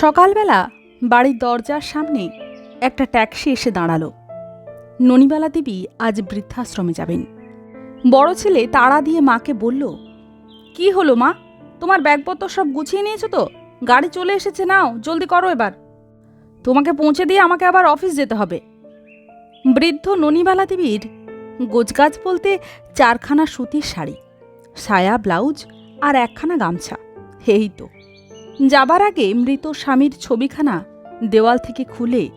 সকালবেলা বাড়ির দরজার সামনে একটা ট্যাক্সি এসে দাঁড়াল। ননিবালা দেবী আজ বৃদ্ধাশ্রমে যাবেন। বড় ছেলে তাড়া দিয়ে মাকে বলল, কি হলো মা? তোমার ব্যাগপত্র সব গুছিয়ে নিয়েছো তো? গাড়ি চলে এসেছে, নাও, জলদি করো এবার। তোমাকে পৌঁছে দিয়ে আমাকে আবার অফিস যেতে হবে। বৃদ্ধ ননিবালা দেবীর গোজগাছ বলতে চারখানা সুতির শাড়ি, সায়া ব্লাউজ আর একখানা গামছা। এই তো। যাবার আগে মৃত স্বামীর ছবিখানা দেওয়াল থেকে খুলে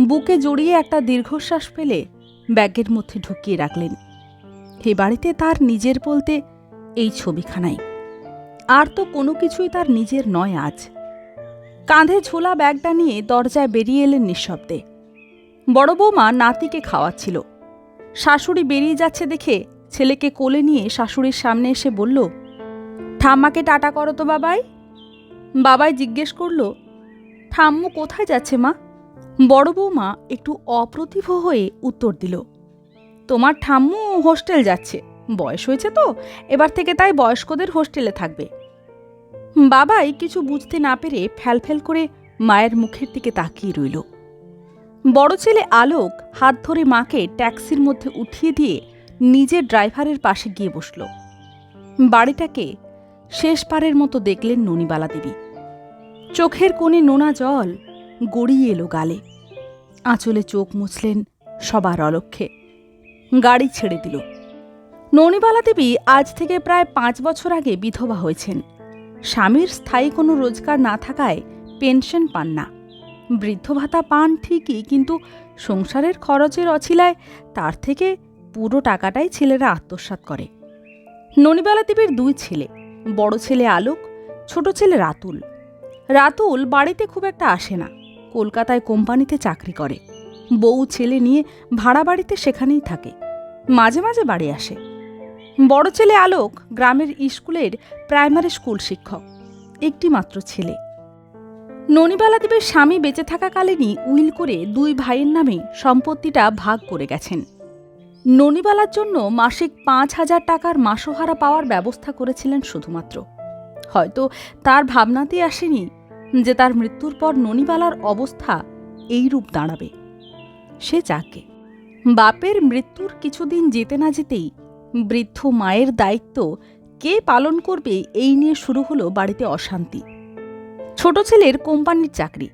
বুকে জড়িয়ে একটা দীর্ঘশ্বাস ফেলে ব্যাগের মধ্যে ঢুকিয়ে রাখলেন। এ বাড়িতে তার নিজের বলতে এই ছবিখানাই। আর তো কোনো কিছুই তার নিজের নয় আজ। কাঁধে ঝোলা ব্যাগটা নিয়ে দরজায় বেরিয়ে এলেন নিঃশব্দে। বড় বৌমা নাতিকে খাওয়াচ্ছিল। শাশুড়ি বেরিয়ে যাচ্ছে দেখে ছেলেকে কোলে নিয়ে শাশুড়ির সামনে এসে বলল, ঠাম্মাকে টাটা করো তো বাবাই। বাবাই জিজ্ঞেস করল, ঠাম্মু কোথায় যাচ্ছে মা? বড় বৌমা একটু অপ্রতিভ হয়ে উত্তর দিল, তোমার ঠাম্মু হোস্টেল যাচ্ছে। বয়স হয়েছে তো, এবার থেকে তাই বয়স্কদের হোস্টেলে থাকবে। বাবাই কিছু বুঝতে না পেরে ফ্যালফ্যাল করে মায়ের মুখের দিকে তাকিয়ে রইল। বড় ছেলে আলোক হাত ধরে মাকে ট্যাক্সির মধ্যে উঠিয়ে দিয়ে নিজের ড্রাইভারের পাশে গিয়ে বসল। বাড়িটাকে শেষবারের মতো দেখলেন ননিবালা দেবী। চোখের কোণে নোনা জল গড়িয়ে এলো গালে। আঁচলে চোখ মুছলেন সবার অলক্ষে। গাড়ি ছেড়ে দিল। ননিবালা দেবী আজ থেকে প্রায় পাঁচ বছর আগে বিধবা হয়েছেন। স্বামীর স্থায়ী কোনো রোজগার না থাকায় পেনশন পান না। বৃদ্ধ ভাতা পান ঠিকই, কিন্তু সংসারের খরচের অছিলায় তার থেকে পুরো টাকাটাই ছেলেরা আত্মসাৎ করে। ননিবালা দেবীর দুই ছেলে। বড় ছেলে আলোক, ছোট ছেলে রাতুল। রাতুল বাড়িতে খুব একটা আসে না, কলকাতায় কোম্পানিতে চাকরি করে। বউ ছেলে নিয়ে ভাড়া বাড়িতে সেখানেই থাকে, মাঝে মাঝে বাড়ি আসে। বড় ছেলে আলোক গ্রামের স্কুলের প্রাইমারি স্কুল শিক্ষক একটি মাত্র ছেলে। ননিবালা দেবের স্বামী বেঁচে থাকাকালীনই উইল করে দুই ভাইয়ের নামে সম্পত্তিটা ভাগ করে গেছেন। ননিবালার জন্য মাসিক পাঁচ হাজার টাকার মাসোহারা পাওয়ার ব্যবস্থা করেছিলেন শুধুমাত্র। হয়তো তার ভাবনাতেই আসেনি যে তার মৃত্যুর পর ননিবালার অবস্থা এই রূপ দাঁড়াবে। সে যাকে। বাপের মৃত্যুর কিছুদিন যেতে না যেতেই বৃদ্ধ মায়ের দায়িত্ব কে পালন করবে এই নিয়ে শুরু হলো বাড়িতে অশান্তি। ছোট ছেলের কোম্পানির চাকরি।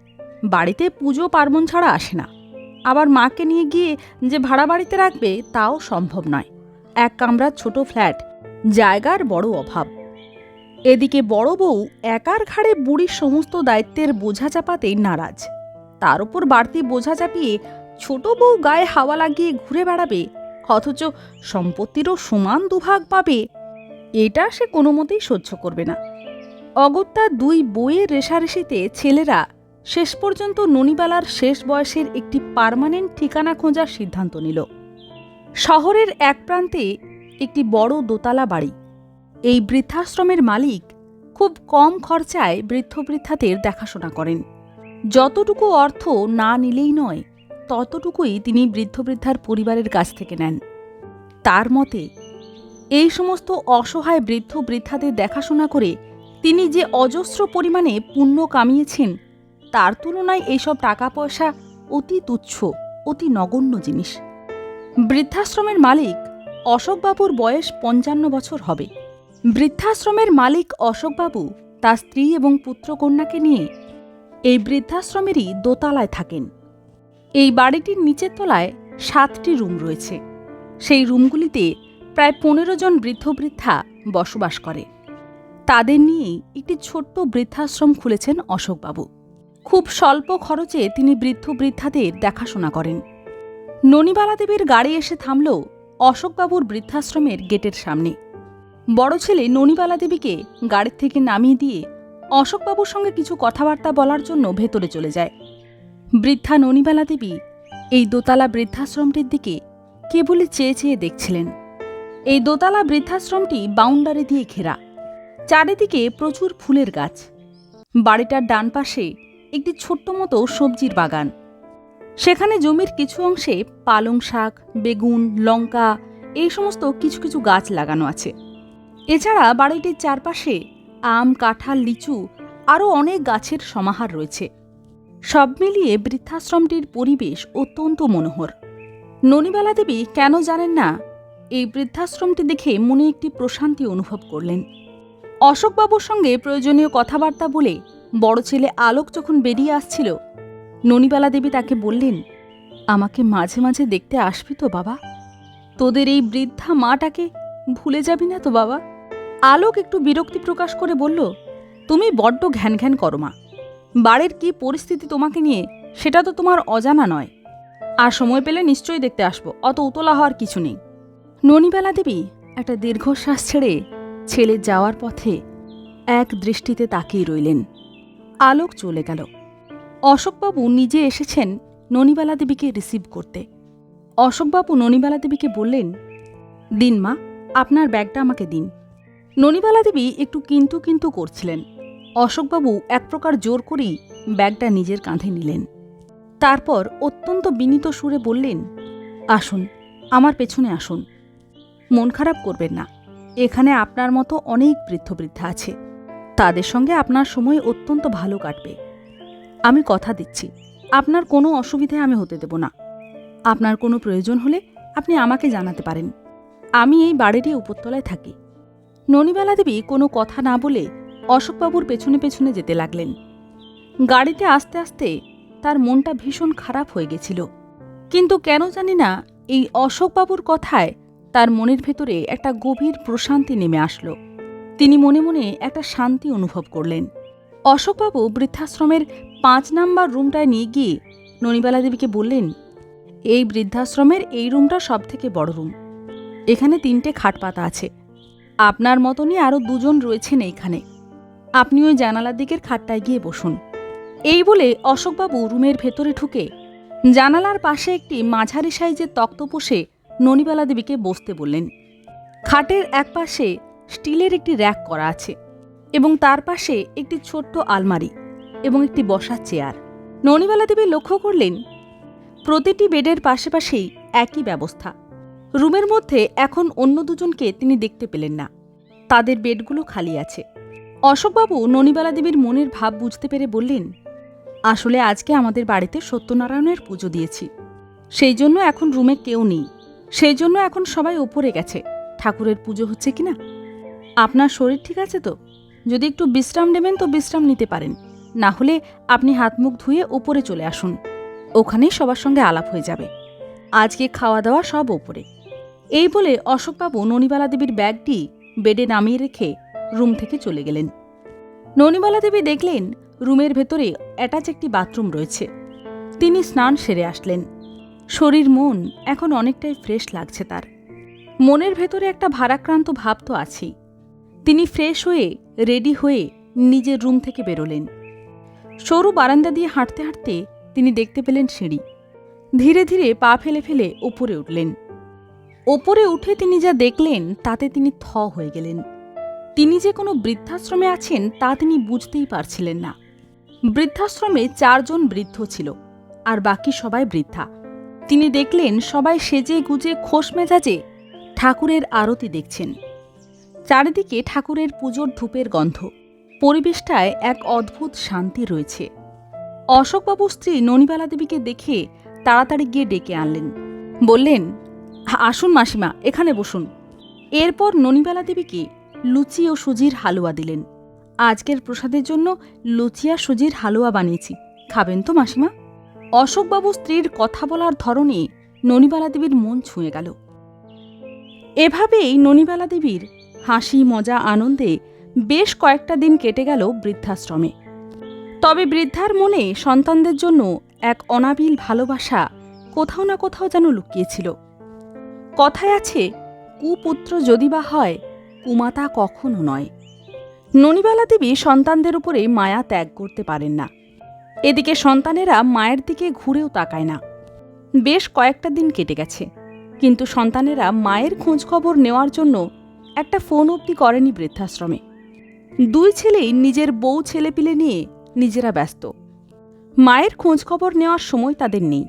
বাড়িতে পুজো পার্বণ ছাড়া আসে না। আবার মাকে নিয়ে গিয়ে যে ভাড়া বাড়িতে রাখবে, তাও সম্ভব নয়। এক কামরার ছোট ফ্ল্যাট, জায়গার বড় অভাব। এদিকে বড় বউ একার ঘাড়ে বুড়ির সমস্ত দায়িত্বের বোঝা চাপাতে নারাজ। তার উপর বাড়তি বোঝা চাপিয়ে ছোট বউ গায়ে হাওয়া লাগিয়ে ঘুরে বেড়াবে, অথচ সম্পত্তিরও সমান দুভাগ পাবে, এটা সে কোনো মতেই সহ্য করবে না। অগত্যা দুই বইয়ের রেশারেশিতে ছেলেরা শেষ পর্যন্ত ননিবালার শেষ বয়সের একটি পার্মানেন্ট ঠিকানা খোঁজার সিদ্ধান্ত নিল। শহরের এক প্রান্তে একটি বড় দোতলা বাড়ি। এই বৃদ্ধাশ্রমের মালিক খুব কম খরচায় বৃদ্ধ বৃদ্ধাদের দেখাশোনা করেন। যতটুকু অর্থ না নিলেই নয়, ততটুকুই তিনি বৃদ্ধ বৃদ্ধার পরিবারের কাছ থেকে নেন। তার মতে, এই সমস্ত অসহায় বৃদ্ধ বৃদ্ধাদের দেখাশোনা করে তিনি যে অজস্র পরিমাণে পুণ্য কামিয়েছেন তার তুলনায় এইসব টাকা পয়সা অতি তুচ্ছ, অতি নগণ্য জিনিস। বৃদ্ধাশ্রমের মালিক অশোকবাবুর বয়স পঞ্চান্ন বছর হবে। বৃদ্ধাশ্রমের মালিক অশোকবাবু তার স্ত্রী এবং পুত্রকন্যাকে নিয়ে এই বৃদ্ধাশ্রমেরই দোতলায় থাকেন। এই বাড়িটির নিচের তলায় সাতটি রুম রয়েছে। সেই রুমগুলিতে প্রায় পনেরো জন বৃদ্ধ বৃদ্ধা বসবাস করে। তাদের নিয়েই একটি ছোট্ট বৃদ্ধাশ্রম খুলেছেন অশোকবাবু। খুব স্বল্প খরচে তিনি বৃদ্ধ বৃদ্ধাদের দেখাশোনা করেন। ননিবালা দেবীর গাড়ি এসে থামল অশোকবাবুর বৃদ্ধাশ্রমের গেটের সামনে। বড় ছেলে ননিবালা দেবীকে গাড়ির থেকে নামিয়ে দিয়ে অশোকবাবুর সঙ্গে কিছু কথাবার্তা বলার জন্য ভেতরে চলে যায়। বৃদ্ধা ননিবালা দেবী এই দোতলা বৃদ্ধাশ্রমটির দিকে কেবলই চেয়ে চেয়ে দেখছিলেন। এই দোতলা বৃদ্ধাশ্রমটি বাউন্ডারি দিয়ে ঘেরা। চারিদিকে প্রচুর ফুলের গাছ। বাড়িটার ডান পাশে একটি ছোট্ট মতো সবজির বাগান। সেখানে জমির কিছু অংশে পালং শাক, বেগুন, লঙ্কা এই সমস্ত কিছু কিছু গাছ লাগানো আছে। এছাড়া বাড়িটির চারপাশে আম, কাঁঠাল, লিচু আরও অনেক গাছের সমাহার রয়েছে। সব মিলিয়ে বৃদ্ধাশ্রমটির পরিবেশ অত্যন্ত মনোহর। ননিবালা দেবী কেন জানেন না, এই বৃদ্ধাশ্রমটি দেখে মনে একটি প্রশান্তি অনুভব করলেন। অশোকবাবুর সঙ্গে প্রয়োজনীয় কথাবার্তা বলে বড় ছেলে আলোক যখন বেরিয়ে আসছিল, ননিবালা দেবী তাকে বললেন, আমাকে মাঝে মাঝে দেখতে আসবি তো বাবা। তোদের এই বৃদ্ধা মাটাকে ভুলে যাবি না তো বাবা। আলোক একটু বিরক্তি প্রকাশ করে বলল, তুমি বড্ড ঘ্যান ঘ্যান করো মা। বাড়ির কি পরিস্থিতি তোমাকে নিয়ে সেটা তো তোমার অজানা নয়। আর সময় পেলে নিশ্চয়ই দেখতে আসব, অত উতলা হওয়ার কিছু নেই। ননিবেলা দেবী একটা দীর্ঘশ্বাস ছেড়ে ছেলে যাওয়ার পথে এক দৃষ্টিতে তাকিয়ে রইলেন। আলোক চলে গেল। অশোকবাবু নিজে এসেছেন ননিবালা দেবীকে রিসিভ করতে। অশোকবাবু ননিবালা দেবীকে বললেন, দিন মা, আপনার ব্যাগটা আমাকে দিন। ননিবালা দেবী একটু কিন্তু কিন্তু করছিলেন। অশোকবাবু এক প্রকার জোর করেই ব্যাগটা নিজের কাঁধে নিলেন। তারপর অত্যন্ত বিনীত সুরে বললেন, আসুন, আমার পেছনে আসুন। মন খারাপ করবেন না। এখানে আপনার মতো অনেক বৃদ্ধ বৃদ্ধা আছে। তাদের সঙ্গে আপনার সময় অত্যন্ত ভালো কাটবে। আমি কথা দিচ্ছি। আপনার কোনো অসুবিধে আমি হতে দেব না। আপনার কোনো প্রয়োজন হলে আপনি আমাকে জানাতে পারেন। আমি এই বাড়িরই উপরতলায় থাকি। ননিবালা দেবী কোনো কথা না বলে অশোকবাবুর পেছনে পেছনে যেতে লাগলেন। গাড়িতে আস্তে আস্তে তার মনটা ভীষণ খারাপ হয়ে গেছিল। কিন্তু কেন জানি না এই অশোকবাবুর কথায় তার মনের ভেতরে একটা গভীর প্রশান্তি নেমে আসলো। তিনি মনে মনে একটা শান্তি অনুভব করলেন। অশোকবাবু বৃদ্ধাশ্রমের পাঁচ নাম্বার রুমটায় নিয়ে গিয়ে ননিবালা দেবীকে বললেন, এই বৃদ্ধাশ্রমের এই রুমটা সব থেকে বড় রুম। এখানে তিনটে খাট পাতা আছে। আপনার মতনই আরও দুজন রয়েছেন এইখানে। আপনি ওই জানালার দিকের খাটটায় গিয়ে বসুন। এই বলে অশোকবাবু রুমের ভেতরে ঢুকে জানালার পাশে একটি মাঝারি সাইজের তক্ত পোষে ননিবালা দেবীকে বসতে বললেন। খাটের এক পাশে স্টিলের একটি র্যাক করা আছে এবং তার পাশে একটি ছোট্ট আলমারি এবং একটি বসার চেয়ার। ননিবালা দেবী লক্ষ্য করলেন, প্রতিটি বেডের পাশে পাশেই একই ব্যবস্থা। রুমের মধ্যে এখন অন্য দুজনকে তিনি দেখতে পেলেন না। তাদের বেডগুলো খালি আছে। অশোকবাবু ননিবালা দেবীর মনের ভাব বুঝতে পেরে বললেন, আসলে আজকে আমাদের বাড়িতে সত্যনারায়ণের পুজো দিয়েছি। সেই জন্য এখন রুমে কেউ নেই। সেই জন্য এখন সবাই ওপরে গেছে। ঠাকুরের পুজো হচ্ছে কি না আপনার শরীর ঠিক আছে তো? যদি একটু বিশ্রাম নেবেন তো বিশ্রাম নিতে পারেন। না হলে আপনি হাত মুখ ধুয়ে ওপরে চলে আসুন। ওখানেই সবার সঙ্গে আলাপ হয়ে যাবে। আজকে খাওয়া দাওয়া সব ওপরে। এই বলে অশোকবাবু ননিবালা দেবীর ব্যাগটি বেডে নামিয়ে রেখে রুম থেকে চলে গেলেন। ননিবালা দেবী দেখলেন রুমের ভেতরে অ্যাটাচ একটি বাথরুম রয়েছে। তিনি স্নান সেরে আসলেন। শরীর মন এখন অনেকটাই ফ্রেশ লাগছে তার। মনের ভেতরে একটা ভারাক্রান্ত ভাব তো আছেই। তিনি ফ্রেশ হয়ে, রেডি হয়ে নিজের রুম থেকে বেরোলেন। সরু বারান্দা দিয়ে হাঁটতে হাঁটতে তিনি দেখতে পেলেন সিঁড়ি। ধীরে ধীরে পা ফেলে ফেলে ওপরে উঠলেন। ওপরে উঠে তিনি যা দেখলেন, তাতে তিনি থ হয়ে গেলেন। তিনি যে কোনো বৃদ্ধাশ্রমে আছেন, তা তিনি বুঝতেই পারছিলেন না। বৃদ্ধাশ্রমে চারজন বৃদ্ধ ছিল, আর বাকি সবাই বৃদ্ধা। তিনি দেখলেন সবাই সেজে গুজে খোশ মেজাজে ঠাকুরের আরতি দেখছেন। চারিদিকে ঠাকুরের পুজোর ধূপের গন্ধ। পরিবেশটায় এক অদ্ভুত শান্তি রয়েছে। অশোকবাবু স্ত্রী ননিবালা দেবীকে দেখে তাড়াতাড়ি গিয়ে ডেকে আনলেন। বললেন, আসুন মাসিমা, এখানে বসুন। এরপর ননিবালা দেবীকে লুচি ও সুজির হালুয়া দিলেন। আজকের প্রসাদের জন্য লুচি আর সুজির হালুয়া বানিয়েছি। খাবেন তো মাসিমা? অশোকবাবু স্ত্রীর কথা বলার ধরনে ননিবালা দেবীর মন ছুঁয়ে গেল। এভাবেই ননিবালা দেবীর হাসি, মজা, আনন্দে বেশ কয়েকটা দিন কেটে গেল বৃদ্ধাশ্রমে। তবে বৃদ্ধার মনে সন্তানদের জন্য এক অনাবিল ভালোবাসা কোথাও না কোথাও যেন লুকিয়েছিল। কথায় আছে, কুপুত্র যদি বা হয়, কুমাতা কখনো নয়। ননিবালা দেবী সন্তানদের উপরে মায়া ত্যাগ করতে পারেন না। এদিকে সন্তানেরা মায়ের দিকে ঘুরেও তাকায় না। বেশ কয়েকটা দিন কেটে গেছে, কিন্তু সন্তানেরা মায়ের খোঁজখবর নেওয়ার জন্য একটা ফোন অবধি করেনি বৃদ্ধাশ্রমে। দুই ছেলেই নিজের বউ ছেলেপিলে নিয়ে নিজেরা ব্যস্ত। মায়ের খোঁজখবর নেওয়ার সময় তাদের নেই।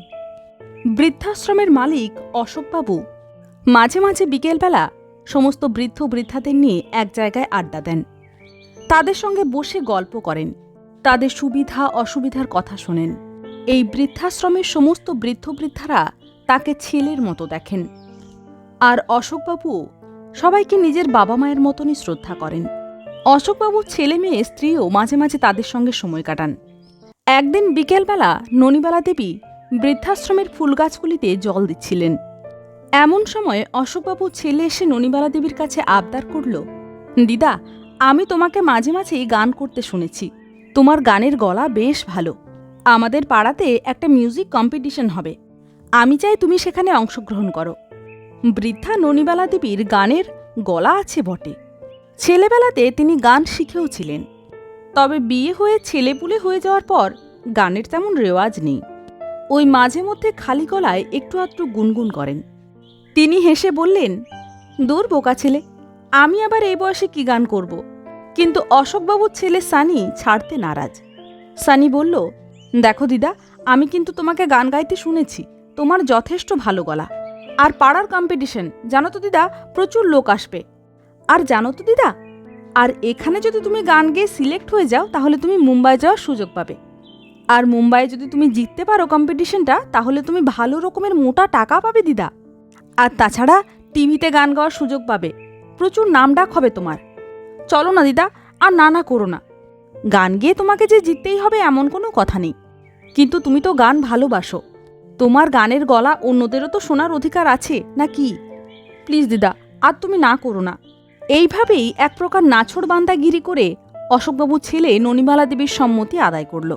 বৃদ্ধাশ্রমের মালিক অশোকবাবু মাঝে মাঝে বিকেলবেলা সমস্ত বৃদ্ধ বৃদ্ধাদের নিয়ে এক জায়গায় আড্ডা দেন। তাদের সঙ্গে বসে গল্প করেন। তাদের সুবিধা অসুবিধার কথা শোনেন। এই বৃদ্ধাশ্রমের সমস্ত বৃদ্ধ বৃদ্ধারা তাকে ছেলের মতো দেখেন। আর অশোকবাবু সবাইকে নিজের বাবা মায়ের মতনই শ্রদ্ধা করেন। অশোকবাবুর ছেলে মেয়ে, স্ত্রীও মাঝে মাঝে তাদের সঙ্গে সময় কাটান। একদিন বিকেলবেলা ননিবালা দেবী বৃদ্ধাশ্রমের ফুল গাছগুলিতে জল দিচ্ছিলেন। এমন সময় অশোকবাবু ছেলে এসে ননিবালা দেবীর কাছে আবদার করল, দিদা, আমি তোমাকে মাঝে মাঝেই গান করতে শুনেছি। তোমার গানের গলা বেশ ভালো। আমাদের পাড়াতে একটা মিউজিক কম্পিটিশন হবে। আমি চাই তুমি সেখানে অংশগ্রহণ করো। বৃদ্ধা ননিবালা দেবীর গানের গলা আছে বটে। ছেলেবেলাতে তিনি গান শিখেও ছিলেন তবে বিয়ে হয়ে ছেলেপুলে হয়ে যাওয়ার পর গানের তেমন রেওয়াজ নেই। ওই মাঝে মধ্যে খালি গলায় একটু আধটু গুনগুন করেন। তিনি হেসে বললেন, দূর বোকা ছেলে, আমি আবার এই বয়সে কি গান করব? কিন্তু অশোকবাবুর ছেলে সানি ছাড়তে নারাজ। সানি বলল, দেখো দিদা, আমি কিন্তু তোমাকে গান গাইতে শুনেছি। তোমার যথেষ্ট ভালো গলা। আর পাড়ার কম্পিটিশন জানো তো দিদা, প্রচুর লোক আসবে। আর জানো তো দিদা, আর এখানে যদি তুমি গান গেয়ে সিলেক্ট হয়ে যাও, তাহলে তুমি মুম্বাই যাওয়ার সুযোগ পাবে। আর মুম্বাইয়ে যদি তুমি জিততে পারো কম্পিটিশনটা তাহলে তুমি ভালো রকমের মোটা টাকা পাবে দিদা। আর তাছাড়া টিভিতে গান গাওয়ার সুযোগ পাবে। প্রচুর নামডাক হবে তোমার। চলো না দিদা, আর না না করো না। গান গেয়ে তোমাকে যে জিততেই হবে এমন কোনো কথা নেই। কিন্তু তুমি তো গান ভালোবাসো। তোমার গানের গলা অন্যদেরও তো শোনার অধিকার আছে, না কি? প্লিজ দিদা, আর তুমি না করো না। এইভাবেই এক প্রকার নাছড় বান্দাগিরি করে অশোকবাবুর ছেলে ননিমালা দেবীর সম্মতি আদায় করল।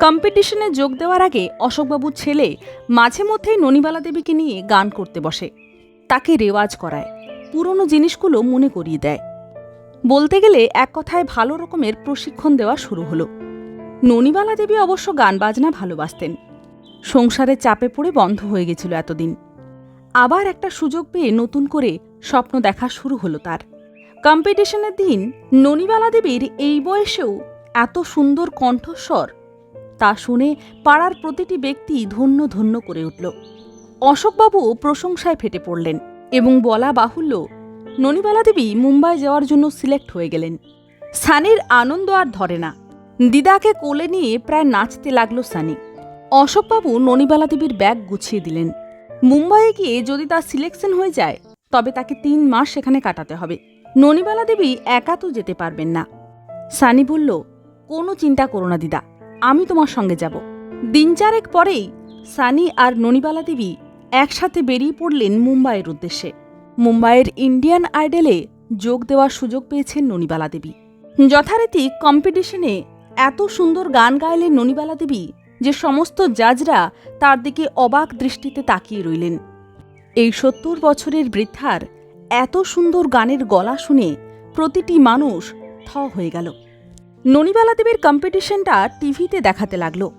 কম্পিটিশনে যোগ দেওয়ার আগে অশোকবাবুর ছেলে মাঝে মধ্যেই ননিবালা দেবীকে নিয়ে গান করতে বসে। তাকে রেওয়াজ করায়, পুরনো জিনিসগুলো মনে করিয়ে দেয়। বলতে গেলে এক কথায় ভালো রকমের প্রশিক্ষণ দেওয়া শুরু হলো। ননিবালা দেবী অবশ্য গান বাজনা ভালোবাসতেন। সংসারের চাপে পড়ে বন্ধ হয়ে গেছিল এতদিন। আবার একটা সুযোগ পেয়ে নতুন করে স্বপ্ন দেখা শুরু হলো তার। কম্পিটিশনের দিন ননিবালা দেবীর এই বয়সেও এত সুন্দর কণ্ঠস্বর, তা শুনে পাড়ার প্রতিটি ব্যক্তি ধন্য ধন্য করে উঠল। অশোকবাবু প্রশংসায় ফেটে পড়লেন এবং বলা বাহুল্য, ননিবালা দেবী মুম্বাই যাওয়ার জন্য সিলেক্ট হয়ে গেলেন। সানির আনন্দ আর ধরে না। দিদাকে কোলে নিয়ে প্রায় নাচতে লাগল সানি। অশোকবাবু ননিবালা দেবীর ব্যাগ গুছিয়ে দিলেন। মুম্বাইয়ে গিয়ে যদি তার সিলেকশন হয়ে যায়, তবে তাকে তিন মাস সেখানে কাটাতে হবে। ননিবালা দেবী একা তো যেতে পারবেন না। সানি বলল, কোনো চিন্তা করো না দিদা, আমি তোমার সঙ্গে যাব। দিন চারেক পরেই সানি আর ননিবালা দেবী একসাথে বেরিয়ে পড়লেন মুম্বাইয়ের উদ্দেশ্যে। মুম্বাইয়ের ইন্ডিয়ান আইডলে যোগ দেওয়ার সুযোগ পেয়েছেন ননিবালা দেবী যথারীতি কম্পিটিশনে এত সুন্দর গান গাইলেন ননিবালা দেবী যে সমস্ত জাজরা তার দিকে অবাক দৃষ্টিতে তাকিয়ে রইলেন। এই সত্তর বছরের বৃদ্ধার এত সুন্দর গানের গলা শুনে প্রতিটি মানুষ থ হয়ে গেল। ননিবালা দেবীর কম্পিটিশনটা টিভিতে দেখাতে লাগল।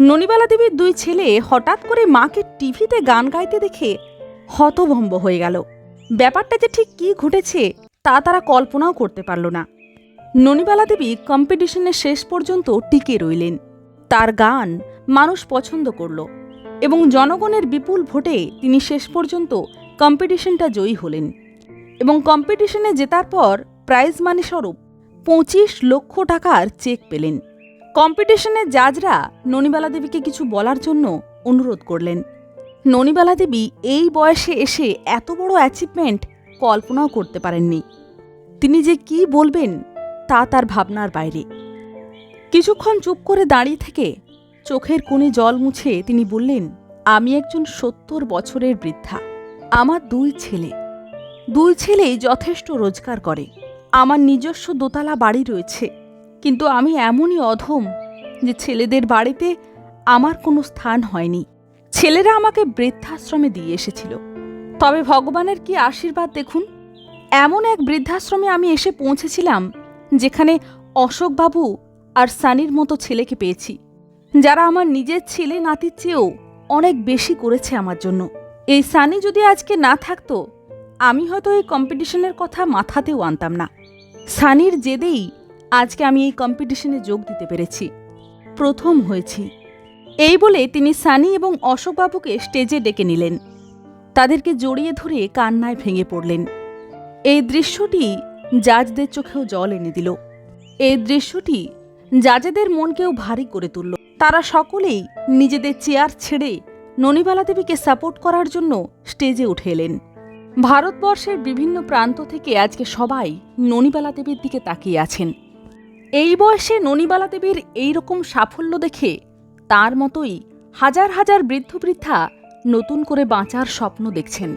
ননিবালা দেবীর দুই ছেলে হঠাৎ করে মাকে টিভিতে গান গাইতে দেখে হতভম্ব হয়ে গেল। ব্যাপারটা যে ঠিক কী ঘটেছে তা তারা কল্পনাও করতে পারল না। ননিবালা দেবী কম্পিটিশনের শেষ পর্যন্ত টিকে রইলেন। তার গান মানুষ পছন্দ করল এবং জনগণের বিপুল ভোটে তিনি শেষ পর্যন্ত কম্পিটিশনটা জয়ী হলেন এবং কম্পিটিশনে জেতার পর প্রাইজ মানি স্বরূপ পঁচিশ লক্ষ টাকার চেক পেলেন। কম্পিটিশনের জাজরা ননিবালা দেবীকে কিছু বলার জন্য অনুরোধ করলেন। ননিবালা দেবী এই বয়সে এসে এত বড় অ্যাচিভমেন্ট কল্পনাও করতে পারেননি। তিনি যে কি বলবেন তা তার ভাবনার বাইরে। কিছুক্ষণ চুপ করে দাঁড়িয়ে থেকে চোখের কোণে জল মুছে তিনি বললেন, আমি একজন সত্তর বছরের বৃদ্ধা। আমার দুই ছেলে। দুই ছেলেই যথেষ্ট রোজগার করে। আমার নিজস্ব দোতলা বাড়ি রয়েছে। কিন্তু আমি এমনই অধম যে ছেলেদের বাড়িতে আমার কোনো স্থান হয়নি। ছেলেরা আমাকে বৃদ্ধাশ্রমে দিয়ে এসেছিল। তবে ভগবানের কি আশীর্বাদ দেখুন? এমন এক বৃদ্ধাশ্রমে আমি এসে পৌঁছেছিলাম যেখানে অশোকবাবু আর সানির মতো ছেলেকে পেয়েছি। যারা আমার নিজের ছেলে নাতির চেয়েও অনেক বেশি করেছে আমার জন্য। এই সানি যদি আজকে না থাকতো, আমি হয়তো এই কম্পিটিশনের কথা মাথাতেও আনতাম না। সানির জেদেই আজকে আমি এই কম্পিটিশনে যোগ দিতে পেরেছি। প্রথম হয়েছি। এই বলে তিনি সানি এবং অশোকবাবুকে স্টেজে ডেকে নিলেন। তাদেরকে জড়িয়ে ধরে কান্নায় ভেঙে পড়লেন। এই দৃশ্যটি জাজদের চোখেও জল এনে দিল। এই দৃশ্যটি জাজেদের মনকেও ভারী করে তুলল। তারা সকলেই নিজেদের চেয়ার ছেড়ে ননিবালা দেবীকে সাপোর্ট করার জন্য স্টেজে উঠে এলেন। ভারতবর্ষের বিভিন্ন প্রান্ত থেকে আজকে সবাই ননিবালা দেবীর দিকে তাকিয়ে আছেন। এই বয়সে ননিবালা দেবীর এই রকম সাফল্য দেখে তার মতোই হাজার হাজার বৃদ্ধ বৃদ্ধা নতুন করে বাঁচার স্বপ্ন দেখছেন।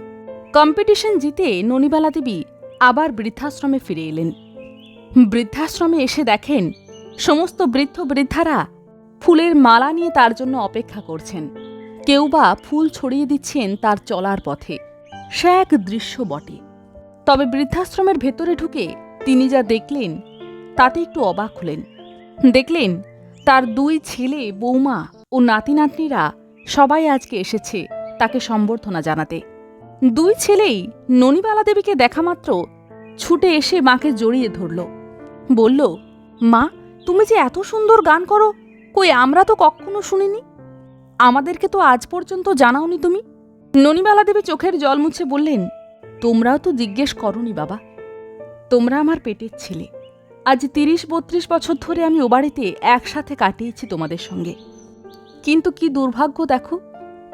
কম্পিটিশন জিতে ননিবালা দেবী আবার বৃদ্ধাশ্রমে ফিরে এলেন। বৃদ্ধাশ্রমে এসে দেখেন সমস্ত বৃদ্ধ বৃদ্ধারা ফুলের মালা নিয়ে তার জন্য অপেক্ষা করছেন। কেউ বা ফুল ছড়িয়ে দিচ্ছেন তার চলার পথে। সে এক দৃশ্য বটে। তবে বৃদ্ধাশ্রমের ভেতরে ঢুকে তিনি যা দেখলেন, তাতে একটু অবাক হলেন। দেখলেন, তার দুই ছেলে, বৌমা ও নাতি নাতনিরা সবাই আজকে এসেছে তাকে সম্বর্ধনা জানাতে। দুই ছেলেই ননিবালা দেবীকে দেখা মাত্র ছুটে এসে মাকে জড়িয়ে ধরল। বলল, মা তুমি যে এত সুন্দর গান করো, কই আমরা তো কখনো শুনিনি? আমাদেরকে তো আজ পর্যন্ত জানাওনি তুমি। ননিবালা দেবী চোখের জল মুছে বললেন, তোমরাও তো জিজ্ঞেস করনি বাবা। তোমরা আমার পেটের ছেলে। আজ তিরিশ বত্রিশ বছর ধরে আমি ও বাড়িতে একসাথে কাটিয়েছি তোমাদের সঙ্গে। কিন্তু কি দুর্ভাগ্য দেখো,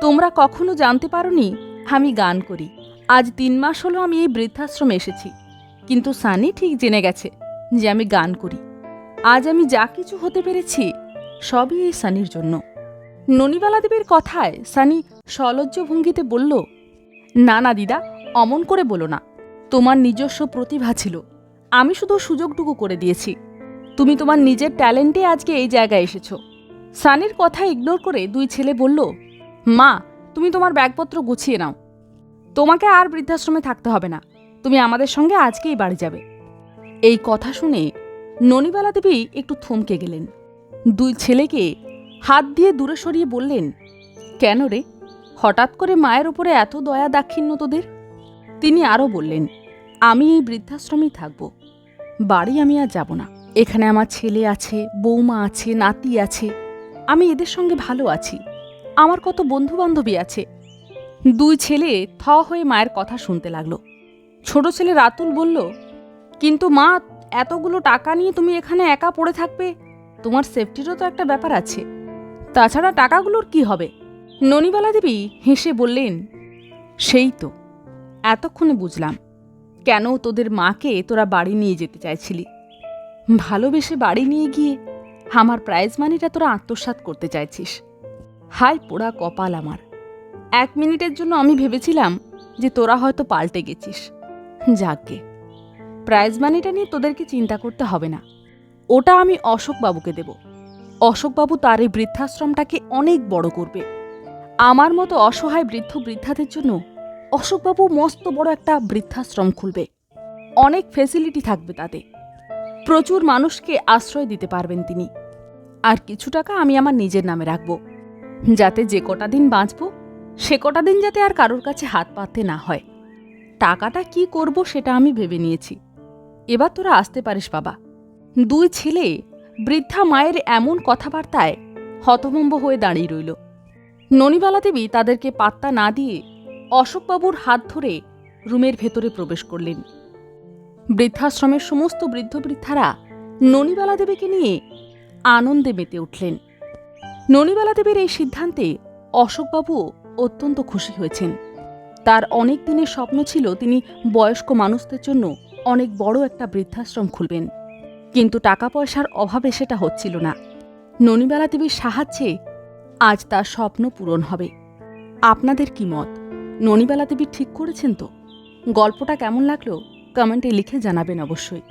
তোমরা কখনো জানতে পারোনি আমি গান করি। আজ তিন মাস হলো আমি এই বৃদ্ধাশ্রমে এসেছি। কিন্তু সানি ঠিক জেনে গেছে যে আমি গান করি। আজ আমি যা কিছু হতে পেরেছি, সবই এই সানির জন্য। ননিবালা দেবীর কথায় সানি সলজ্জ ভঙ্গিতে বলল, না না দিদা, অমন করে বলো না। তোমার নিজস্ব প্রতিভা ছিল। আমি শুধু সুযোগটুকু করে দিয়েছি। তুমি তোমার নিজের ট্যালেন্টে আজকে এই জায়গায় এসেছ। সানির কথা ইগনোর করে দুই ছেলে বলল, মা, তুমি তোমার ব্যাগপত্র গুছিয়ে নাও। তোমাকে আর বৃদ্ধাশ্রমে থাকতে হবে না। তুমি আমাদের সঙ্গে আজকেই বাড়ি যাবে। এই কথা শুনে ননিবালা দেবী একটু থমকে গেলেন। দুই ছেলেকে হাত দিয়ে দূরে সরিয়ে বললেন, কেন রে? হঠাৎ করে মায়ের ওপরে এত দয়া দাক্ষিণ্য তোদের? তিনি আরও বললেন, আমি এই বৃদ্ধাশ্রমেই থাকব। বাড়ি আমি আর যাব না। এখানে আমার ছেলে আছে, বৌমা আছে, নাতি আছে। আমি এদের সঙ্গে ভালো আছি। আমার কত বন্ধু বান্ধবী আছে। দুই ছেলে থ হয়ে মায়ের কথা শুনতে লাগল। ছোট ছেলে রাতুল বলল, কিন্তু মা এতগুলো টাকা নিয়ে তুমি এখানে একা পড়ে থাকবে? তোমার সেফটিরও তো একটা ব্যাপার আছে। তাছাড়া টাকাগুলোর কি হবে? ননিবালা দেবী হেসে বললেন, সেই তো, এতক্ষণে বুঝলাম। কেন তোদের মাকে তোরা বাড়ি নিয়ে যেতে চাইছিলি? ভালোবেসে বাড়ি নিয়ে গিয়ে আমার প্রাইজ মানিটা তোরা আত্মসাৎ করতে চাইছিস। হাই পোড়া কপাল আমার। এক মিনিটের জন্য আমি ভেবেছিলাম যে তোরা হয়তো পাল্টে গেছিস। যাকগে প্রাইজ মানিটা নিয়ে তোদেরকে চিন্তা করতে হবে না। ওটা আমি অশোকবাবুকে দেব। অশোকবাবু তার এই বৃদ্ধাশ্রমটাকে অনেক বড় করবে। আমার মতো অসহায় বৃদ্ধ বৃদ্ধাদের জন্য অশোকবাবু মস্ত বড় একটা বৃদ্ধাশ্রম খুলবে। অনেক ফেসিলিটি থাকবে তাতে। প্রচুর মানুষকে আশ্রয় দিতে পারবেন তিনি। আর কিছু টাকা আমি আমার নিজের নামে রাখব। যাতে যে কটা দিন বাঁচব, সে কটা দিন যাতে আর কারোর কাছে হাত পাততে না হয়। টাকাটা কি করব সেটা আমি ভেবে নিয়েছি। এবার তোরা আসতে পারিস, বাবা। দুই ছেলে বৃদ্ধা মায়ের এমন কথাবার্তায় হতভম্ব হয়ে দাঁড়িয়ে রইল। ননিবালা দেবী তাদেরকে পাত্তা না দিয়ে অশোকবাবুর হাত ধরে রুমের ভেতরে প্রবেশ করলেন। বৃদ্ধাশ্রমের সমস্ত বৃদ্ধ বৃদ্ধারা ননিবালা দেবীকে নিয়ে আনন্দে মেতে উঠলেন। ননিবালা দেবীর এই সিদ্ধান্তে অশোকবাবুও অত্যন্ত খুশি হয়েছেন। তার অনেক দিনের স্বপ্ন ছিল তিনি বয়স্ক মানুষদের জন্য অনেক বড় একটা বৃদ্ধাশ্রম খুলবেন। কিন্তু টাকা পয়সার অভাবে সেটা হচ্ছিল না। ননীবেলা দেবীর সাহায্যে আজ তার স্বপ্ন পূরণ হবে। আপনাদের কি মত? ননীবেলা দেবী ঠিক করেছেন তো? গল্পটা কেমন লাগল? কমেন্টে লিখে জানাবেন অবশ্যই।